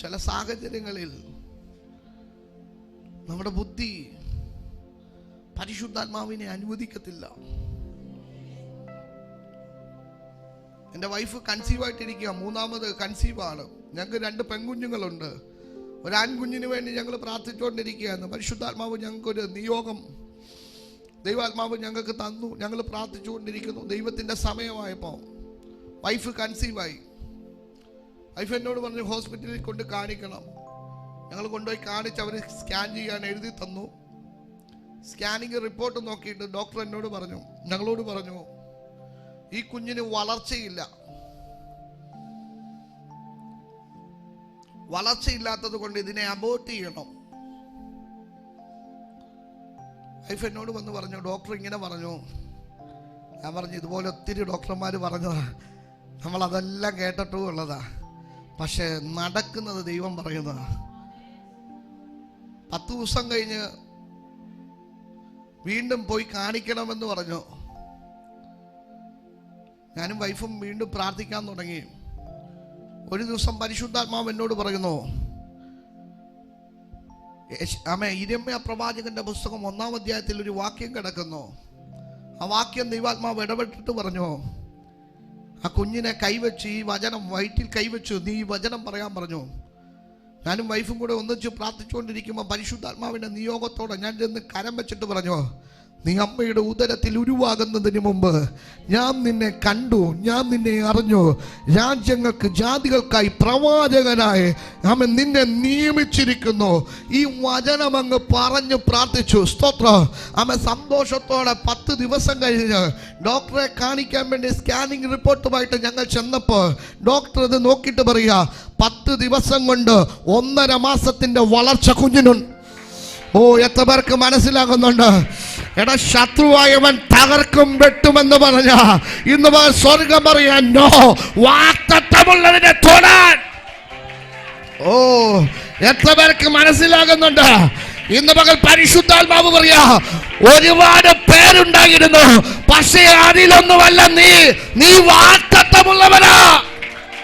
ചില സാഹചര്യങ്ങളിൽ നമ്മുടെ ബുദ്ധി പരിശുദ്ധാത്മാവിനെ അനുവദിക്കത്തില്ല. എന്റെ വൈഫ് കൺസീവ് ആയിട്ടിരിക്കുക മൂന്നാമത് കൺസീവ് ആണ്. ഞങ്ങൾക്ക് രണ്ട് പെൺകുഞ്ഞുങ്ങളുണ്ട്. ഒരു ആൺകുഞ്ഞിന് വേണ്ടി ഞങ്ങൾ പ്രാർത്ഥിച്ചുകൊണ്ടിരിക്കുകയാണ്. പരിശുദ്ധാത്മാവ് ഞങ്ങൾക്കൊരു നിയോഗം. ദൈവാത്മാവ് ഞങ്ങൾക്ക് തന്നു. ഞങ്ങൾ പ്രാർത്ഥിച്ചുകൊണ്ടിരിക്കുന്നു. ദൈവത്തിന്റെ സമയമായപ്പോൾ വൈഫ് കൺസീവായി വൈഫ് എന്നോട് പറഞ്ഞു ഹോസ്പിറ്റലിൽ കൊണ്ട് കാണിക്കണം. ഞങ്ങൾ കൊണ്ടുപോയി കാണിച്ച് അവർ സ്കാൻ ചെയ്യാൻ എഴുതി തന്നു. സ്കാനിങ് റിപ്പോർട്ട് നോക്കിയിട്ട് ഡോക്ടർ എന്നോട് പറഞ്ഞു ഞങ്ങളോട് പറഞ്ഞു ഈ കുഞ്ഞിന് വളർച്ചയില്ല. വളർച്ചയില്ലാത്തത് കൊണ്ട് ഇതിനെ അബോർട്ട് ചെയ്യണം. വൈഫ് എന്നോട് വന്ന് പറഞ്ഞു ഡോക്ടർ ഇങ്ങനെ പറഞ്ഞു. ഞാൻ പറഞ്ഞു ഇതുപോലെ ഒത്തിരി ഡോക്ടർമാർ പറഞ്ഞതാ. നമ്മൾ അതെല്ലാം കേട്ടിട്ടും ഉള്ളതാ പക്ഷെ നടക്കുന്നത് ദൈവം പറയുന്നതാണ്. പത്ത് ദിവസം കഴിഞ്ഞ് വീണ്ടും പോയി കാണിക്കണമെന്ന് പറഞ്ഞു. ഞാനും വൈഫും വീണ്ടും പ്രാർത്ഥിക്കാൻ തുടങ്ങി. ഒരു ദിവസം പരിശുദ്ധാത്മാവ് എന്നോട് പറയുന്നു ആമേ ഇരമ്യ പ്രവാചകന്റെ പുസ്തകം ഒന്നാം അധ്യായത്തിൽ ഒരു വാക്യം കിടക്കുന്നു. ആ വാക്യം ദൈവാത്മാവ് ഇടപെട്ടിട്ട് പറഞ്ഞു. ആ കുഞ്ഞിനെ കൈവച്ച് ഈ വചനം വയറ്റിൽ കൈവച്ചു നീ ഈ വചനം പറയാൻ പറഞ്ഞു? ഞാനും വൈഫും കൂടെ ഒന്നിച്ച് പ്രാർത്ഥിച്ചുകൊണ്ടിരിക്കുമ്പോൾ പരിശുദ്ധാത്മാവിന്റെ നിയോഗത്തോടെ ഞാൻ ചെന്ന് കരം വെച്ചിട്ട് പറഞ്ഞു? നീ അമ്മയുടെ ഉദരത്തിൽ ഉരുവാകുന്നതിന് മുമ്പ് ഞാൻ നിന്നെ കണ്ടു ഞാൻ നിന്നെ അറിഞ്ഞു. രാജ്യങ്ങൾക്ക് ജാതികൾക്കായി പ്രവാചകനായി അമ്മ നിന്നെ നിയമിച്ചിരിക്കുന്നു. ഈ വചനം അങ്ങ് പറഞ്ഞു പ്രാർത്ഥിച്ചു. സ്തോത്രം. അമ്മ സന്തോഷത്തോടെ പത്ത് ദിവസം കഴിഞ്ഞ് ഡോക്ടറെ കാണിക്കാൻ വേണ്ടി സ്കാനിങ് റിപ്പോർട്ടുമായിട്ട് ഞങ്ങൾ ചെന്നപ്പോൾ ഡോക്ടർ ഇത് നോക്കിയിട്ട് പറയുക പത്ത് ദിവസം കൊണ്ട് ഒന്നര മാസത്തിന്റെ വളർച്ച കുഞ്ഞിനുണ്ട്. ഓ എത്ര പേർക്ക് മനസ്സിലാകുന്നുണ്ട്? എടാ ശത്രുവായവൻ തകർക്കും വെട്ടുമെന്ന് പറഞ്ഞ ഇന്ന് സ്വർഗം പറയാൻ നോ വാക്തത്വമുള്ളതിനെ തൊടാൻ. ഓ എത്ര പേർക്ക് മനസ്സിലാകുന്നുണ്ട്? ഇന്ന് പകൽ പരിശുദ്ധാത്മാവ് പറയാ ഒരുപാട് പേരുണ്ടായിരുന്നു പക്ഷേ അതിലൊന്നുമല്ല നീ നീ വാക്തത്വമുള്ളവനാ.